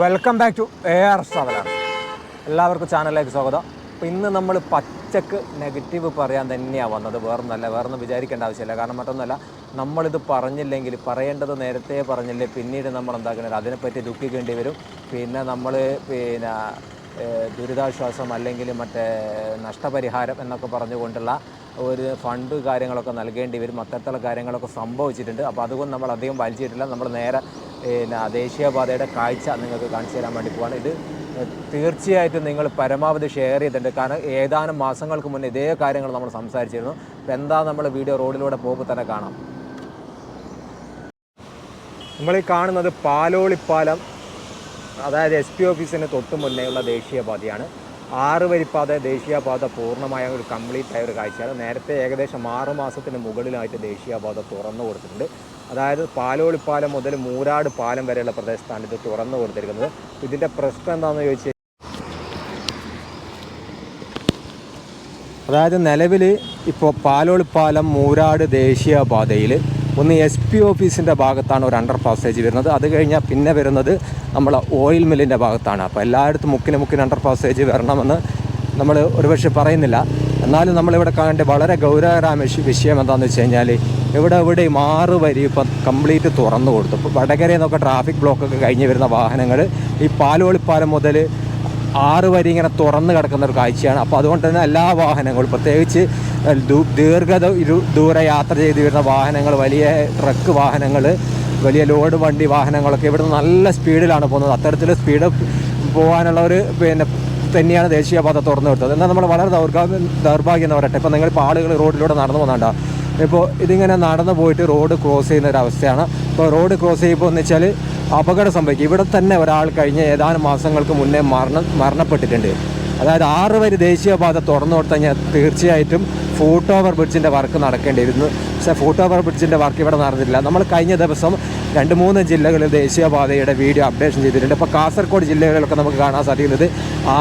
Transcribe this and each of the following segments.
Welcome back to A R traveller എല്ലാവർക്കും ചാനലിലേക്ക് സ്വാഗതം. അപ്പോൾ ഇന്ന് നമ്മൾ പച്ചക്ക് നെഗറ്റീവ് പറയാൻ തന്നെയാണ് വന്നത്. വേറൊന്നല്ല വേറൊന്നും വിചാരിക്കേണ്ട ആവശ്യമില്ല. കാരണം മറ്റൊന്നുമല്ല നമ്മളിത് പറഞ്ഞില്ലെങ്കിൽ പറയേണ്ടത് നേരത്തെ പറഞ്ഞില്ലേ പിന്നീട് നമ്മൾ എന്താക്കുന്നത് അതിനെപ്പറ്റി ദുഃഖിക്കേണ്ടി വരും. പിന്നെ നമ്മൾ പിന്നെ ദുരിതാശ്വാസം അല്ലെങ്കിൽ മറ്റേ നഷ്ടപരിഹാരം എന്നൊക്കെ പറഞ്ഞുകൊണ്ടുള്ള ഒരു ഫണ്ട് കാര്യങ്ങളൊക്കെ നൽകേണ്ടി വരും. അത്തരത്തിലുള്ള കാര്യങ്ങളൊക്കെ സംഭവിച്ചിട്ടുണ്ട്. അപ്പോൾ അതുകൊണ്ട് നമ്മൾ അധികം വലിച്ചിട്ടില്ല. നമ്മൾ നേരെ പിന്നെ ദേശീയപാതയുടെ കാഴ്ച നിങ്ങൾക്ക് കാണിച്ചു തരാൻ വേണ്ടി പോവാണ്. ഇത് തീർച്ചയായിട്ടും നിങ്ങൾ പരമാവധി ഷെയർ ചെയ്തിട്ടുണ്ട്. കാരണം ഏതാനും മാസങ്ങൾക്ക് മുന്നേ ഇതേ കാര്യങ്ങൾ നമ്മൾ സംസാരിച്ചിരുന്നു. അപ്പോൾ എന്താ നമ്മൾ വീഡിയോ റോഡിലൂടെ പോകുമ്പോൾ തന്നെ കാണാം. നമ്മൾ ഈ കാണുന്നത് പാലോളിപ്പാലം അതായത് എസ് പി ഓഫീസിന് തൊട്ട് മുന്നേയുള്ള ദേശീയപാതയാണ്. ആറ് വരിപ്പാത ദേശീയപാത പൂർണമായ ഒരു കംപ്ലീറ്റ് ആയ ഒരു കാഴ്ചയാണ്. നേരത്തെ ഏകദേശം ആറ് മാസത്തിന് മുകളിലായിട്ട് ദേശീയപാത തുറന്നു കൊടുത്തിട്ടുണ്ട്. അതായത് പാലോളിപ്പാലം മുതൽ മൂരാട് പാലം വരെയുള്ള പ്രദേശത്താണ് ഇത് തുറന്നു കൊടുത്തിരിക്കുന്നത്. ഇതിന്റെ പ്രശ്നം എന്താണെന്ന് ചോദിച്ചാൽ അതായത് നിലവിൽ ഇപ്പോൾ പാലോളിപ്പാലം മൂരാട് ദേശീയപാതയിൽ ഒന്ന് എസ് പി ഓഫീസിന്റെ ഭാഗത്താണ് ഒരു അണ്ടർ പാസേജ് വരുന്നത്. അത് കഴിഞ്ഞാൽ പിന്നെ വരുന്നത് നമ്മളെ ഓയിൽ മില്ലിന്റെ ഭാഗത്താണ്. അപ്പോൾ എല്ലായിടത്തും മുക്കിന് മുക്കിന് അണ്ടർ പാസേജ് വരണമെന്ന് നമ്മൾ ഒരുപക്ഷെ പറയുന്നില്ല. എന്നാലും നമ്മളിവിടെ കാണേണ്ട വളരെ ഗൗരവകരമായ വിഷ- വിഷയം എന്താണെന്ന് വെച്ച് കഴിഞ്ഞാൽ ഇവിടെ ഇവിടെ ആറ് വരി ഇപ്പം കംപ്ലീറ്റ് തുറന്നു കൊടുത്തു. ഇപ്പോൾ വടകരയിൽ നിന്നൊക്കെ ട്രാഫിക് ബ്ലോക്കൊക്കെ കഴിഞ്ഞ് വരുന്ന വാഹനങ്ങൾ ഈ പാലോളിപ്പാലം മുതൽ ആറ് വരി ഇങ്ങനെ തുറന്ന് കിടക്കുന്ന ഒരു കാഴ്ചയാണ്. അപ്പോൾ അതുകൊണ്ട് തന്നെ എല്ലാ വാഹനങ്ങളും പ്രത്യേകിച്ച് ദീർഘ ദൂര യാത്ര ചെയ്ത് വരുന്ന വാഹനങ്ങൾ വലിയ ട്രക്ക് വാഹനങ്ങൾ വലിയ ലോഡ് വണ്ടി വാഹനങ്ങളൊക്കെ ഇവിടുന്ന് നല്ല സ്പീഡിലാണ് പോകുന്നത്. അത്തരത്തിൽ സ്പീഡ് പോകാനുള്ള ഒരു പിന്നെ തന്നെയാണ് ദേശീയപാത തുറന്നു കൊടുത്തത്. എന്നാൽ നമ്മൾ വളരെ ദൗർഭാഗ്യം ദൗർഭാഗ്യം എന്ന് പറയട്ടെ. ഇപ്പോൾ നിങ്ങളിപ്പോൾ ആളുകൾ റോഡിലൂടെ നടന്നു പോകുന്നുണ്ടോ? ഇപ്പോൾ ഇതിങ്ങനെ നടന്നു പോയിട്ട് റോഡ് ക്രോസ് ചെയ്യുന്ന ഒരു അവസ്ഥയാണ്. ഇപ്പോൾ റോഡ് ക്രോസ് ചെയ്യുമ്പോൾ എന്ന് വെച്ചാൽ അപകടം സംഭവിക്കും. ഇവിടെ തന്നെ ഒരാൾ കഴിഞ്ഞ ഏതാനും മാസങ്ങൾക്ക് മുന്നേ മരണ മരണപ്പെട്ടിട്ടുണ്ട്. അതായത് ആറ് വരി ദേശീയപാത തുറന്നു കൊടുത്തുകഴിഞ്ഞാൽ തീർച്ചയായിട്ടും ഫൂട്ട് ഓവർ ബ്രിഡ്ജിന്റെ വർക്ക് നടക്കേണ്ടിയിരുന്നു. പക്ഷേ ഫൂട്ട് ഓവർ ബ്രിഡ്ജിന്റെ വർക്ക് ഇവിടെ നടന്നിട്ടില്ല. നമ്മൾ കഴിഞ്ഞ ദിവസം രണ്ട് മൂന്ന് ജില്ലകളിൽ ദേശീയപാതയുടെ വീഡിയോ അപ്ഡേഷൻ ചെയ്തിട്ടുണ്ട്. ഇപ്പോൾ കാസർഗോഡ് ജില്ലകളിലൊക്കെ നമുക്ക് കാണാൻ സാധിക്കുന്നത്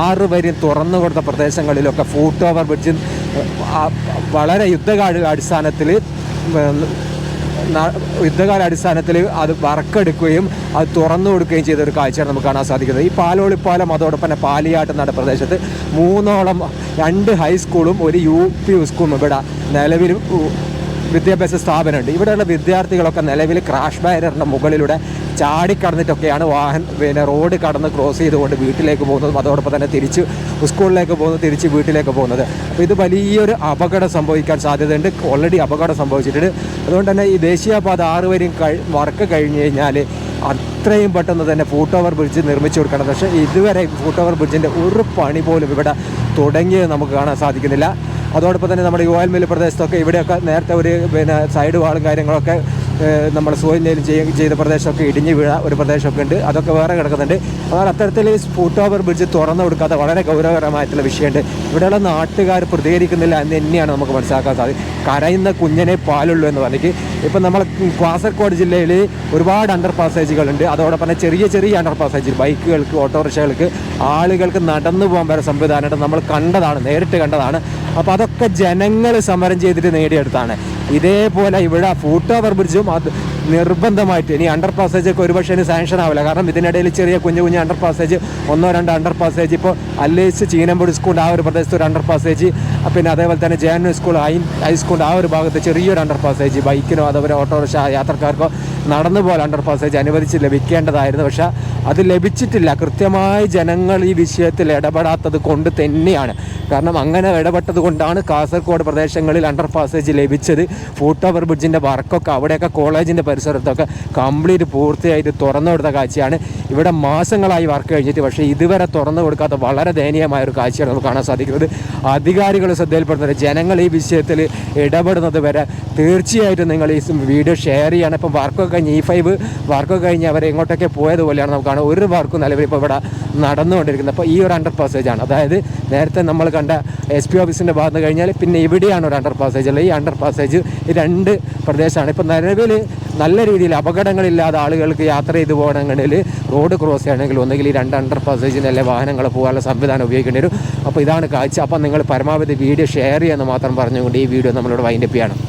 ആറ് വരി തുറന്നു കൊടുത്ത പ്രദേശങ്ങളിലൊക്കെ ഫൂട്ട് ഓവർ ബ്രിഡ്ജ് വളരെ യുദ്ധകാല അടിസ്ഥാനത്തിൽ യുദ്ധകാല അടിസ്ഥാനത്തിൽ അത് വറക്കെടുക്കുകയും അത് തുറന്നു കൊടുക്കുകയും ചെയ്ത ഒരു കാഴ്ചയാണ് നമുക്ക് കാണാൻ സാധിക്കുന്നത്. ഈ പാലോളിപ്പാലം അതോടൊപ്പം തന്നെ പാലിയാട്ട് നട പ്രദേശത്ത് മൂന്നോളം രണ്ട് ഹൈസ്കൂളും ഒരു യു പി സ്കൂളും ഇവിടെ നിലവിൽ വിദ്യാഭ്യാസ സ്ഥാപനമുണ്ട്. ഇവിടെയുള്ള വിദ്യാർത്ഥികളൊക്കെ നിലവിൽ ക്രാഷ് ബാരിയറിന്റെ മുകളിലൂടെ ചാടിക്കടന്നിട്ടൊക്കെയാണ് വാഹനം പിന്നെ റോഡ് കടന്ന് ക്രോസ് ചെയ്തുകൊണ്ട് വീട്ടിലേക്ക് പോകുന്നതും അതോടൊപ്പം തന്നെ തിരിച്ച് സ്കൂളിലേക്ക് പോകുന്നത് തിരിച്ച് വീട്ടിലേക്ക് പോകുന്നത്. അപ്പോൾ ഇത് വലിയൊരു അപകടം സംഭവിക്കാൻ സാധ്യതയുണ്ട്. ഓൾറെഡി അപകടം സംഭവിച്ചിട്ടുണ്ട്. അതുകൊണ്ട് തന്നെ ഈ ദേശീയപാത ആറ് വരെയും കഴി വർക്ക് കഴിഞ്ഞ് കഴിഞ്ഞാൽ അത്രയും പെട്ടെന്ന് തന്നെ ഫൂട്ട് ഓവർ ബ്രിഡ്ജ് നിർമ്മിച്ചു കൊടുക്കണം. പക്ഷേ ഇതുവരെ ഫൂട്ട് ഓവർ ബ്രിഡ്ജിന്റെ ഒരു പണി പോലും ഇവിടെ തുടങ്ങിയത് നമുക്ക് കാണാൻ സാധിക്കുന്നില്ല. അതോടൊപ്പം തന്നെ നമ്മുടെ ഈ ഓയിൽ മില്ല് പ്രദേശത്തൊക്കെ ഇവിടെയൊക്കെ നേരത്തെ ഒരു പിന്നെ സൈഡ് വാളും കാര്യങ്ങളൊക്കെ നമ്മൾ സോയിലും ചെയ്ത പ്രദേശമൊക്കെ ഇടിഞ്ഞ് വീഴ ഒരു പ്രദേശമൊക്കെ ഉണ്ട്. അതൊക്കെ വേറെ കിടക്കുന്നുണ്ട്. അതുപോലെ അത്തരത്തിൽ ഈ ഫൂട്ട് ഓവർ ബ്രിഡ്ജ് തുറന്നു കൊടുക്കാത്ത വളരെ ഗൗരവകരമായിട്ടുള്ള വിഷയമുണ്ട്. ഇവിടെയുള്ള നാട്ടുകാർ പ്രതികരിക്കുന്നില്ല എന്ന് തന്നെയാണ് നമുക്ക് മനസ്സിലാക്കാൻ സാധിക്കും കരയുന്ന കുഞ്ഞിനെ പാലുള്ളൂ എന്ന് പറഞ്ഞിട്ട്. ഇപ്പം നമ്മൾ കാസർഗോഡ് ജില്ലയിൽ ഒരുപാട് അണ്ടർ പാസേജുകളുണ്ട് അതോടൊപ്പം തന്നെ ചെറിയ ചെറിയ അണ്ടർ പാസേജ് ബൈക്കുകൾക്ക് ഓട്ടോറിക്ഷകൾക്ക് ആളുകൾക്ക് നടന്നു പോകാൻ വരെ സംവിധാനമായിട്ട് നമ്മൾ കണ്ടതാണ് നേരിട്ട് കണ്ടതാണ്. അപ്പോൾ അതൊക്കെ ജനങ്ങൾ സമരം ചെയ്തിട്ട് നേടിയെടുത്താണ് ഇതേപോലെ ഇവിടെ ഫൂട്ട് ഓവർ ബ്രിഡ്ജും നിർബന്ധമായിട്ട്. ഇനി അണ്ടർ പാസേജ് ഒക്കെ ഒരുപക്ഷെ ഇനി സാങ്ഷൻ ആവില്ല. കാരണം ഇതിനിടയിൽ ചെറിയ കുഞ്ഞു കുഞ്ഞു അണ്ടർ പാസേജ് ഒന്നോ രണ്ടോ അണ്ടർ പാസേജ് ഇപ്പോൾ അല്ലേസ് ചീനമ്പൊടി സ്കൂൾ ആ ഒരു പ്രദേശത്ത് ഒരു അണ്ടർ പാസേജ് പിന്നെ അതേപോലെ തന്നെ J N school high high school ആ ഒരു ഭാഗത്ത് ചെറിയൊരു അണ്ടർ പാസേജ് ബൈക്കിനോ അതേപോലെ ഓട്ടോറിക്ഷ യാത്രക്കാർക്കോ നടന്നു പോലെ അണ്ടർ പാസേജ് അനുവദിച്ച് ലഭിക്കേണ്ടതായിരുന്നു. പക്ഷേ അത് ലഭിച്ചിട്ടില്ല. കൃത്യമായി ജനങ്ങൾ ഈ വിഷയത്തിൽ ഇടപെടാത്തത് കൊണ്ട് തന്നെയാണ്. കാരണം അങ്ങനെ ഇടപെട്ടത് കൊണ്ടാണ് കാസർഗോഡ് പ്രദേശങ്ങളിൽ അണ്ടർ പാസേജ് ലഭിച്ചത്. ഫൂട്ട് ഓവർ ബ്രിഡ്ജിന്റെ വർക്കൊക്കെ അവിടെയൊക്കെ കോളേജിന്റെ പരിസരത്തൊക്കെ കംപ്ലീറ്റ് പൂർത്തിയായിട്ട് തുറന്നു കൊടുത്ത കാഴ്ചയാണ്. ഇവിടെ മാസങ്ങളായി വർക്ക് കഴിഞ്ഞിട്ട് പക്ഷേ ഇതുവരെ തുറന്നു കൊടുക്കാത്ത വളരെ ദയനീയമായ ഒരു കാഴ്ചയാണ് നമുക്ക് കാണാൻ സാധിക്കുന്നത്. അധികാരികൾ ശ്രദ്ധയിൽപ്പെടുന്നത് ജനങ്ങൾ ഈ വിഷയത്തിൽ ഇടപെടുന്നത് വരെ തീർച്ചയായിട്ടും നിങ്ങൾ ഈ വീഡിയോ ഷെയർ ചെയ്യണം. ഇപ്പം വർക്കൊക്കെ കഴിഞ്ഞ് ഇ ഫൈവ് വർക്കൊക്കെ കഴിഞ്ഞ് അവർ എങ്ങോട്ടൊക്കെ പോയതുപോലെയാണ് നമുക്ക് കാണാം ഒരു വർക്കും നിലവിൽ ഇപ്പോൾ ഇവിടെ നടന്നുകൊണ്ടിരിക്കുന്നത്. അപ്പോൾ ഈ ഒരു അണ്ടർ പാസേജ് ആണ്. അതായത് നേരത്തെ നമ്മൾ കണ്ട എസ് പി ഓഫീസിന്റെ ഭാഗത്ത് കഴിഞ്ഞാൽ പിന്നെ ഇവിടെയാണ് ഒരു അണ്ടർ പാസേജ് ഉള്ളത് ഈ അണ്ടർ പാസേജ് രണ്ട് പ്രദേശമാണ്. ഇപ്പോൾ നിലവിൽ നല്ല രീതിയിൽ അപകടങ്ങളില്ലാതെ ആളുകൾക്ക് യാത്ര ചെയ്ത് പോകണമെങ്കിൽ റോഡ് ക്രോസ് ചെയ്യണമെങ്കിൽ ഒന്നുകിൽ ഈ രണ്ട് അണ്ടർ പാസേജിനല്ലേ വാഹനങ്ങൾ പോകാനുള്ള സംവിധാനം ഉപയോഗിക്കേണ്ടി വരും. അപ്പോൾ ഇതാണ് കാഴ്ച. അപ്പം നിങ്ങൾ പരമാവധി വീഡിയോ ഷെയർ ചെയ്യുമെന്ന് മാത്രം പറഞ്ഞുകൊണ്ട് ഈ വീഡിയോ നമ്മളോട് വൈൻഡപ്പ് ചെയ്യണം.